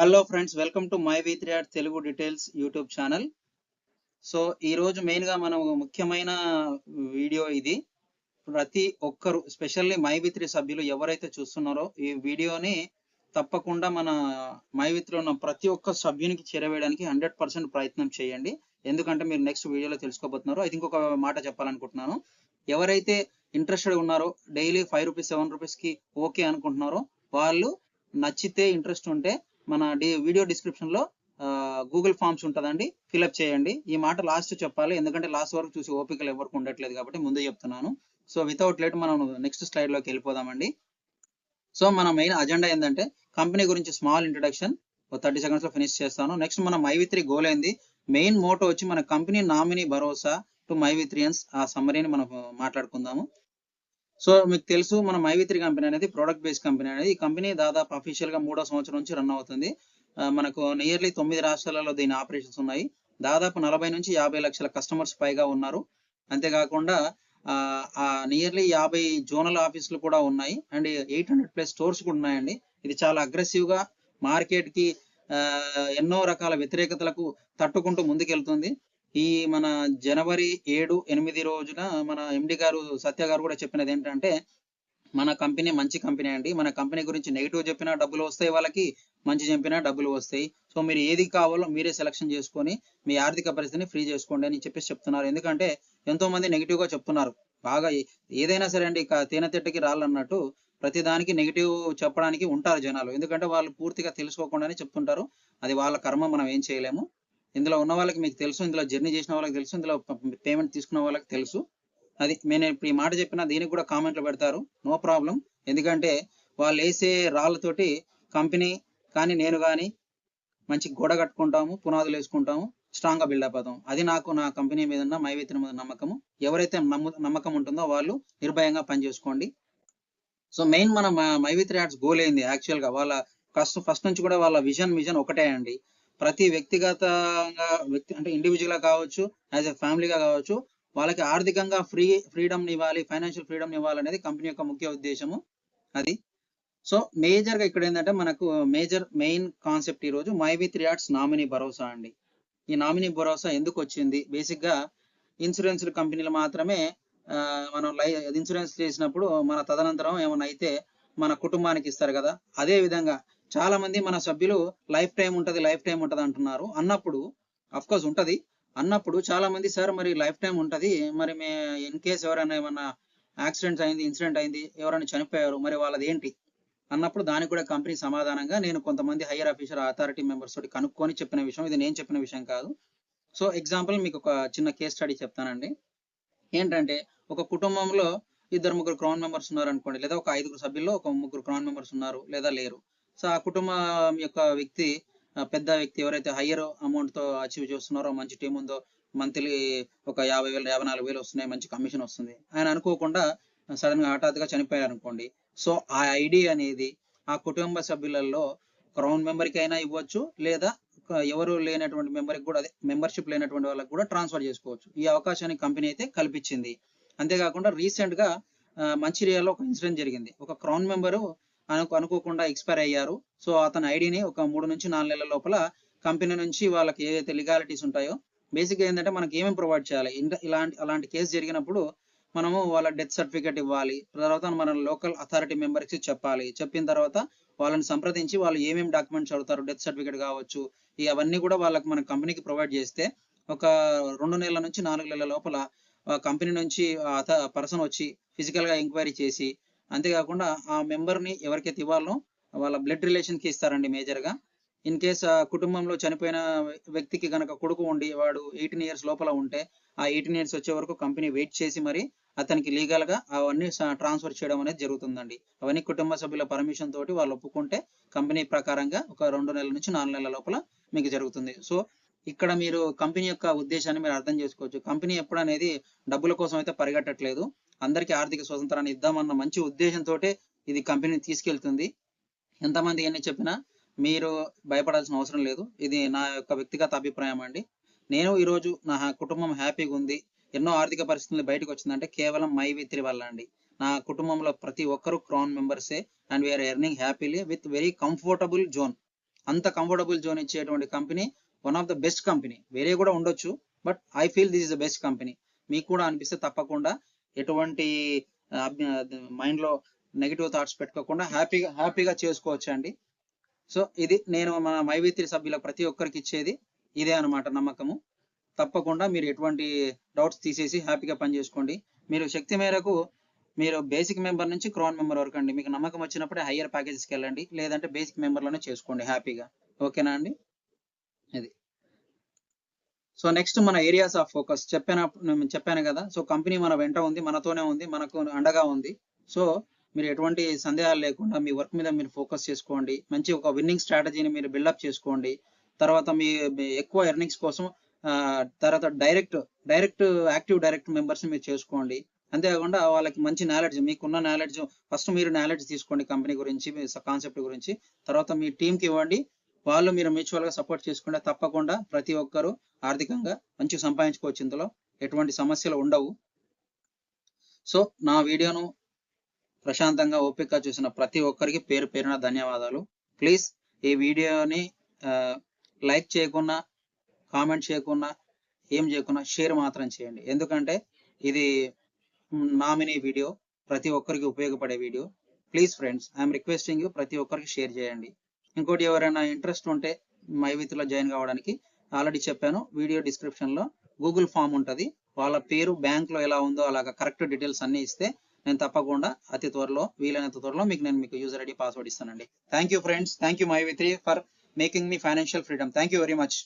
Hello friends welcome to my V three Telugu details YouTube channel so ఈ రోజు మనం ముఖ్యమైన వీడియో ఇది. ప్రతి ఒక్కరు స్పెషల్లీ మై వి త్రీ సభ్యులు ఎవరైతే చూస్తున్నారో ఈ వీడియోని తప్పకుండా మన మై విత్లో ఉన్న ప్రతి ఒక్క సభ్యునికి చేరవేయడానికి హండ్రెడ్ పర్సెంట్ ప్రయత్నం చేయండి. ఎందుకంటే మీరు నెక్స్ట్ వీడియోలో తెలుసుకోబోతున్నారు. అయితే ఇంకొక మాట చెప్పాలనుకుంటున్నాను. ఎవరైతే ఇంట్రెస్టెడ్ ఉన్నారో డైలీ ఫైవ్ రూపీస్ సెవెన్ రూపీస్కి ఓకే అనుకుంటున్నారో వాళ్ళు నచ్చితే ఇంట్రెస్ట్ ఉంటే మన వీడియో డిస్క్రిప్షన్లో గూగుల్ ఫామ్స్ ఉంటుందండి. ఫిల్అప్ చేయండి. ఈ మాట లాస్ట్ చెప్పాలి. ఎందుకంటే లాస్ట్ వరకు చూసి ఓపికలు ఎవరికి ఉండట్లేదు కాబట్టి ముందే చెప్తున్నాను. సో వితౌట్ లేట్ మనం నెక్స్ట్ స్లైడ్లోకి వెళ్ళిపోదామండి. సో మన మెయిన్ అజెండా ఏంటంటే కంపెనీ గురించి స్మాల్ ఇంట్రడక్షన్ థర్టీ సెకండ్స్లో ఫినిష్ చేస్తాను. నెక్స్ట్ మన మైవిత్రి గోల్ ఏంది? మెయిన్ మోటో వచ్చి మన కంపెనీ నామినీ భరోసా టు మైవిత్రియన్స్ ఆ సమ్మరీని మనం మాట్లాడుకుందాము. సో మీకు తెలుసు మన మైవిత్రి కంపెనీ అనేది ప్రోడక్ట్ బేస్డ్ కంపెనీ అనేది. ఈ కంపెనీ దాదాపు అఫీషియల్గా మూడో సంవత్సరం నుంచి రన్ అవుతుంది. మనకు నియర్లీ తొమ్మిది రాష్ట్రాలలో దీని ఆపరేషన్స్ ఉన్నాయి. దాదాపు నలభై నుంచి యాభై లక్షల కస్టమర్స్ పైగా ఉన్నారు. అంతేకాకుండా ఆ, ఆ నియర్లీ యాభై జోనల్ ఆఫీసులు కూడా ఉన్నాయి. And eight hundred plus stores కూడా ఉన్నాయండి. ఇది చాలా అగ్రెసివ్గా మార్కెట్కి ఆ, ఎన్నో రకాల వ్యతిరేకతలకు తట్టుకుంటూ ముందుకెళ్తుంది. ఈ మన జనవరి ఏడు ఎనిమిది రోజున మన ఎండి గారు సత్య గారు కూడా చెప్పినది ఏంటంటే మన కంపెనీ మంచి కంపెనీ అండి. మన కంపెనీ గురించి నెగిటివ్ చెప్పినా డబ్బులు వస్తాయి వాళ్ళకి మంచి చెప్పినా డబ్బులు వస్తాయి. సో మీరు ఏది కావాలో మీరే సెలక్షన్ చేసుకొని మీ ఆర్థిక పరిస్థితిని ఫ్రీ చేసుకోండి అని చెప్పేసి చెప్తున్నారు. ఎందుకంటే ఎంతో మంది నెగిటివ్గా చెప్తున్నారు. బాగా ఏదైనా సరే అండి తేనె తిట్టకి రాళ్ళన్నట్టు ప్రతి దానికి నెగిటివ్ చెప్పడానికి ఉంటారు జనాలు. ఎందుకంటే వాళ్ళు పూర్తిగా తెలుసుకోకుండానే చెప్తుంటారు. అది వాళ్ళ కర్మ మనం ఏం చేయలేము. ఇందులో ఉన్న వాళ్ళకి మీకు తెలుసు ఇందులో జర్నీ చేసిన వాళ్ళకి తెలుసు ఇందులో పేమెంట్ తీసుకున్న వాళ్ళకి తెలుసు. అది నేను ఇప్పుడు ఈ మాట చెప్పిన దీనికి కూడా కామెంట్లు పెడతారు. నో ప్రాబ్లం ఎందుకంటే వాళ్ళు వేసే రాళ్ళతోటి కంపెనీ కానీ నేను కానీ మంచి గోడ కట్టుకుంటాము పునాదులు వేసుకుంటాము స్ట్రాంగ్గా బిల్డప్ అవుతాం అది నాకు నా కంపెనీ మీద ఉన్న మైవేతన మీద నమ్మకము. ఎవరైతే నమ్ము నమ్మకం ఉంటుందో వాళ్ళు నిర్భయంగా పనిచేసుకోండి సో మెయిన్ మన మైవిత్రి యాడ్స్ గోల్ ఏంది? యాక్చువల్గా వాళ్ళ ఫస్ట్ ఫస్ట్ నుంచి కూడా వాళ్ళ విజన్ విజన్ ఒకటే అండి. ప్రతి వ్యక్తిగతంగా వ్యక్తి అంటే ఇండివిజువల్గా కావచ్చు యాజ్ ఎ ఫ్యామిలీగా కావచ్చు వాళ్ళకి ఆర్థికంగా ఫ్రీ ఫ్రీడమ్ ఇవ్వాలి ఫైనాన్షియల్ ఫ్రీడమ్ ఇవ్వాలి అనేది కంపెనీ యొక్క ముఖ్య ఉద్దేశము. అది. సో మేజర్గా ఇక్కడ ఏంటంటే మనకు మేజర్ మెయిన్ కాన్సెప్ట్ ఈ రోజు మై విత్ రియాడ్స్ నామినీ భరోసా అండి. ఈ నామినీ భరోసా ఎందుకు వచ్చింది? బేసిక్గా ఇన్సూరెన్స్ కంపెనీలు మాత్రమే మనం లై ఇన్సూరెన్స్ చేసినప్పుడు మన తదనంతరం ఏమైనా అయితే మన కుటుంబానికి ఇస్తారు కదా. అదే విధంగా చాలా మంది మన సభ్యులు లైఫ్ టైం ఉంటది లైఫ్ టైం ఉంటది అంటున్నారు. అన్నప్పుడు అఫ్ కోర్స్ ఉంటది. అన్నప్పుడు చాలా మంది సార్ మరి లైఫ్ టైం ఉంటది. మరి మే ఇన్ కేస్ ఎవరైనా ఏమన్నా యాక్సిడెంట్స్ అయింది ఇన్సిడెంట్ అయింది ఎవరైనా చనిపోయారు మరి వాళ్ళది ఏంటి అన్నప్పుడు దానికి కూడా కంపెనీ సమాధానంగా నేను కొంతమంది హైయర్ ఆఫీసర్ అథారిటీ మెంబర్స్ తోటి కనుక్కొని చెప్పిన విషయం. ఇది నేను చెప్పిన విషయం కాదు. సో ఎగ్జాంపుల్ మీకు ఒక చిన్న కేస్ స్టడీ చెప్తానండి. ఏంటంటే ఒక కుటుంబంలో ఇద్దరు ముగ్గురు క్రౌన్ మెంబర్స్ ఉన్నారు అనుకోండి లేదా ఒక ఐదుగురు సభ్యుల్లో ఒక ముగ్గురు క్రౌన్ మెంబర్స్ ఉన్నారు లేదా లేరు. సో ఆ కుటుంబం యొక్క వ్యక్తి పెద్ద వ్యక్తి ఎవరైతే హయ్యర్ అమౌంట్తో అచీవ్ చేస్తున్నారో మంచి టీం ఉందో మంత్లీ ఒక యాభై వేలు యాభై నాలుగు వేలు వస్తున్నాయి మంచి కమిషన్ వస్తుంది. ఆయన అనుకోకుండా సడన్గా హఠాత్తుగా చనిపోయారు అనుకోండి సో ఆ ఐడి అనేది ఆ కుటుంబ సభ్యులలో క్రౌన్ మెంబర్కి అయినా ఇవ్వచ్చు లేదా ఎవరు లేనటువంటి మెంబర్కి కూడా అదే మెంబర్షిప్ లేనటువంటి వాళ్ళకి కూడా ట్రాన్స్ఫర్ చేసుకోవచ్చు. ఈ అవకాశాన్ని కంపెనీ అయితే కల్పించింది. అంతేకాకుండా రీసెంట్గా ఆ, ఒక ఇన్సిడెంట్ జరిగింది. ఒక క్రౌన్ మెంబరు అనుకు అనుకోకుండా ఎక్స్పైర్ అయ్యారు. సో అతని ఐడిని ఒక మూడు నుంచి నాలుగు నెలల లోపల కంపెనీ నుంచి వాళ్ళకి ఏదైతే లీగాలిటీస్ ఉంటాయో బేసిక్ ఏంటంటే మనకి ఏమేమి ప్రొవైడ్ చేయాలి? ఇలాంటి అలాంటి కేసు జరిగినప్పుడు మనము వాళ్ళ డెత్ సర్టిఫికేట్ ఇవ్వాలి. తర్వాత మన లోకల్ అథారిటీ మెంబర్స్ చెప్పాలి. చెప్పిన తర్వాత వాళ్ళని సంప్రదించి వాళ్ళు ఏమేమి డాక్యుమెంట్స్ అడుగుతారు డెత్ సర్టిఫికేట్ కావచ్చు. ఇవన్నీ అవన్నీ కూడా వాళ్ళకి మన కంపెనీకి ప్రొవైడ్ చేస్తే ఒక రెండు నెలల నుంచి నాలుగు నెలల లోపల కంపెనీ నుంచి పర్సన్ వచ్చి ఫిజికల్గా ఎంక్వైరీ చేసి అంతేకాకుండా ఆ మెంబర్ని ఎవరికైతే ఇవ్వాలో వాళ్ళ బ్లడ్ రిలేషన్కి ఇస్తారండి మేజర్గా ఇన్ కేస్ ఆ కుటుంబంలో చనిపోయిన వ్యక్తికి గనక కొడుకు ఉండి వాడు ఎయిటీన్ ఇయర్స్ లోపల ఉంటే ఆ ఎయిటీన్ ఇయర్స్ వచ్చే వరకు కంపెనీ వెయిట్ చేసి మరి అతనికి లీగల్గా అవన్నీ ట్రాన్స్ఫర్ చేయడం అనేది జరుగుతుందండి. అవన్నీ కుటుంబ సభ్యుల పర్మిషన్ తోటి వాళ్ళు ఒప్పుకుంటే కంపెనీ ప్రకారంగా ఒక రెండు నెలల నుంచి నాలుగు నెలల లోపల మీకు జరుగుతుంది. సో ఇక్కడ మీరు కంపెనీ యొక్క ఉద్దేశాన్ని మీరు అర్థం చేసుకోవచ్చు. కంపెనీ ఎప్పుడు అనేది డబ్బుల కోసం అయితే పరిగెట్టట్లేదు. అందరికీ ఆర్థిక స్వతంత్రాన్ని ఇద్దామన్న మంచి ఉద్దేశంతో ఇది కంపెనీ తీసుకెళ్తుంది. ఎంతమంది ఎన్ని చెప్పినా మీరు భయపడాల్సిన అవసరం లేదు. ఇది నా యొక్క వ్యక్తిగత అభిప్రాయం అండి. నేను ఈరోజు నా కుటుంబం హ్యాపీగా ఉంది. ఎన్నో ఆర్థిక పరిస్థితులు బయటకు వచ్చిందంటే కేవలం మై విత్రి వల్ల అండి. నా కుటుంబంలో ప్రతి ఒక్కరు crown మెంబర్సే and we are earning happily with very comfortable zone. అంత కంఫర్టబుల్ జోన్ ఇచ్చేటువంటి company one of the best company. వేరే కూడా ఉండొచ్చు but I feel this is the best company. మీకు కూడా అనిపిస్తే తప్పకుండా ఎటువంటి మైండ్లో నెగిటివ్ థాట్స్ పెట్టుకోకుండా హ్యాపీగా హ్యాపీగా చేసుకోవచ్చు అండి సో ఇది నేను మన మైవిత్రి సభ్యుల ప్రతి ఒక్కరికి ఇచ్చేది ఇదే అన్నమాట నమ్మకము. తప్పకుండా మీరు ఎటువంటి డౌట్స్ తీసేసి హ్యాపీగా పని చేసుకోండి. మీరు శక్తి మేరకు మీరు బేసిక్ మెంబర్ నుంచి క్రాన్ మెంబర్ వరకు అండి. మీకు నమ్మకం వచ్చినప్పుడే హయ్యర్ ప్యాకేజెస్కి వెళ్ళండి. లేదంటే బేసిక్ మెంబర్లోనే చేసుకోండి హ్యాపీగా ఓకేనా అండి? సో నెక్స్ట్ మన ఏరియాస్ ఆఫ్ ఫోకస్ చెప్పాను చెప్పాను కదా. సో కంపెనీ మన వెంట ఉంది మనతోనే ఉంది మనకు అండగా ఉంది. సో మీరు ఎటువంటి సందేహాలు లేకుండా మీ వర్క్ మీద మీరు ఫోకస్ చేసుకోండి. మంచి ఒక విన్నింగ్ స్ట్రాటజీని మీరు బిల్డప్ చేసుకోండి. తర్వాత మీ ఎక్కువ ఎర్నింగ్స్ కోసం తర్వాత direct direct active direct members మీరు చేసుకోండి. అంతేకాకుండా వాళ్ళకి మంచి నాలెడ్జ్ మీకున్న నాలెడ్జ్ ఫస్ట్ మీరు నాలెడ్జ్ తీసుకోండి కంపెనీ గురించి కాన్సెప్ట్ గురించి. తర్వాత మీ టీంకి ఇవ్వండి. వాళ్ళు మీరు మ్యూచువల్గా గా సపోర్ట్ చేసుకుంటే తప్పకుండా ప్రతి ఒక్కరు ఆర్థికంగా మంచి సంపాదించుకోవచ్చు. ఇందులో ఎటువంటి సమస్యలు ఉండవు. సో నా వీడియోను ప్రశాంతంగా ఓపికగా చూసిన ప్రతి ఒక్కరికి పేరు పేరున ధన్యవాదాలు. ప్లీజ్ ఈ వీడియోని లైక్ చేయకుండా కామెంట్ చేయకుండా ఏం చేయకుండా షేర్ మాత్రం చేయండి. ఎందుకంటే ఇది నామినీ వీడియో ప్రతి ఒక్కరికి ఉపయోగపడే video please friends I'm requesting you ప్రతి ఒక్కరికి షేర్ చేయండి. ఇంకోటి ఎవరైనా ఇంట్రెస్ట్ ఉంటే మై లో జాయిన్ కావడానికి ఆల్రెడీ చెప్పాను వీడియో డిస్క్రిప్షన్లో గూగుల్ ఫామ్ ఉంటది. వాళ్ళ పేరు బ్యాంక్లో ఎలా ఉందో అలాగా కరెక్ట్ డీటెయిల్స్ అన్ని ఇస్తే నేను తప్పకుండా అతి త్వరలో వీలైనంత త్వరలో మీకు నేను మీకు యూజర్ ఐడి పాస్వర్డ్ ఇస్తానండి. Thank you friends thank you my V three for making me financial freedom thank you very much